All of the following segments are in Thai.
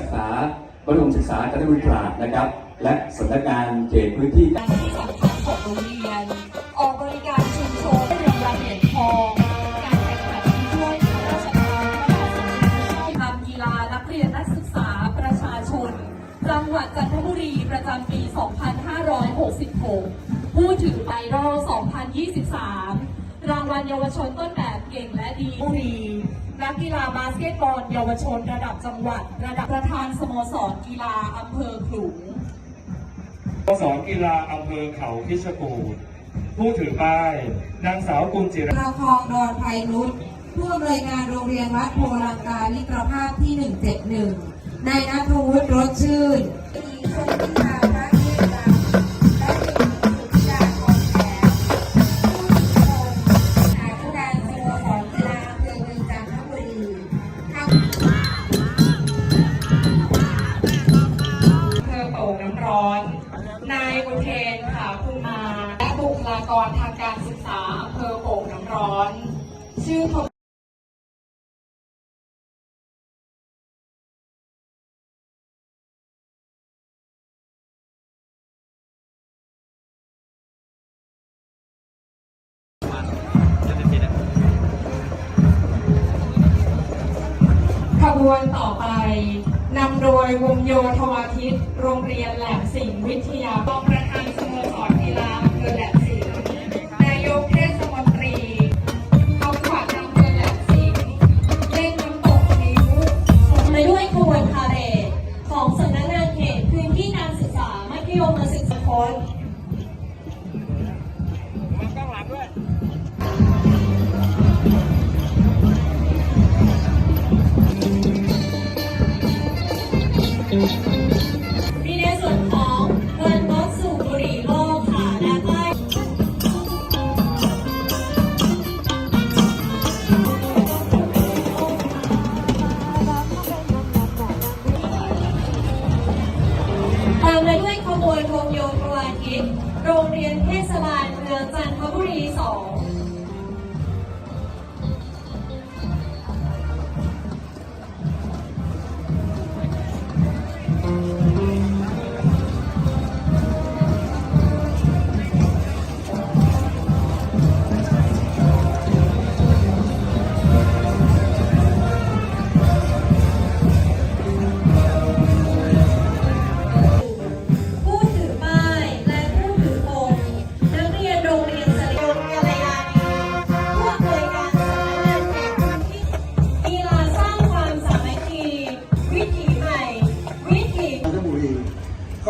ศึกษาประถมศึกษาจันทบุรีตราดนะครับ และสำนักงานเขตพื้นที่การที่สำคัญของโรงเรียน ออกบริการชุมชนเรื่องรางเหรียญทอง การแข่งขันที่ช่วยพระราชทานพระบาทสมด็จพระเจ้าทำกีฬานักเรียนนักศึกษาประชาชน จังหวัดจันทบุรีประจำปี 2566 ผู้ถือไอดอล 2023 รางวัลเยาวชนต้นแบบเก่งและดีบุรี นักกีฬาบาสเกตบอลเยาวชนระดับจังหวัด ระดับประธานสโมสรกีฬาอำเภอขลุงสโมสรกีฬาอำเภอเขาคิชกูฏผู้ถือป้าย นางสาวกุลจิราประคองดอนไพรุษผู้อำนวยการโรงเรียนวัดโพลังกาลิตรภาพที่ 171นายนัทวุฒิรสชื่นมีชมพิธา กรทางการศึกษาอำเภอโป่งน้ำร้อน ชื่อขบวนต่อไปนำโดยวงโยธวาทิต โรงเรียนแหลมสิงห์วิทยารองประธานสโมสรกีฬา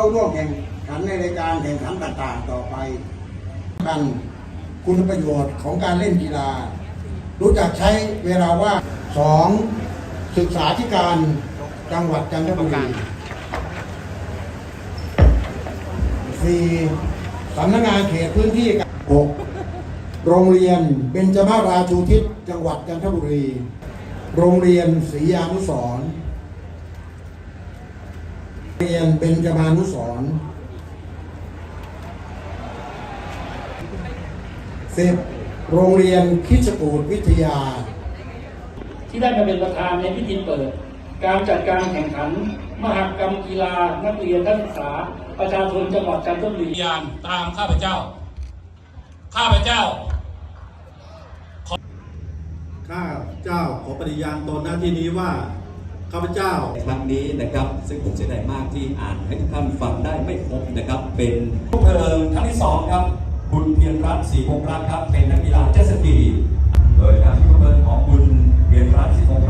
เข้าร่วมแข่งขันในรายการแข่งขันต่างๆ ต่อไปกันคุณประโยชน์ของการเล่นกีฬา รู้จักใช้เวลาว่าสองศึกษาธิการจังหวัดจันทบุรีสี่สำนักงานเขตพื้นที่หกโรงเรียนเบญจมาราชูทิศจังหวัดจันทบุรี โรงเรียนศรียานุสร เรียนเบญจมานุสรณ์สิบโรงเรียนคิชกูฏวิทยา ที่ได้มาเป็นประธานในพิธีเปิด การจัดการแข่งขัน มหกรรมกีฬา นักเรียนนักศึกษา ประชาชนจังหวัดจันทบุรียานตามข้าพเจ้า ข้าพเจ้าข้าเจ้าขอปฏิญาณตนหน้าที่นี้ว่า ข้าพเจ้าในครั้งนี้นะครับ ซึ่งผมเสียดายมากที่อ่านให้ทุกท่านฟังได้ไม่ครบนะครับ เป็นผู้เพลิงครั้งที่สองครับ บุญเพียรรัตน์ศรีพงรัตน์ครับ เป็นนักกีฬาเจ็ตสกีโดยการที่ผู้เพลิงของบุญเพียรรัตน์ศรีพงรั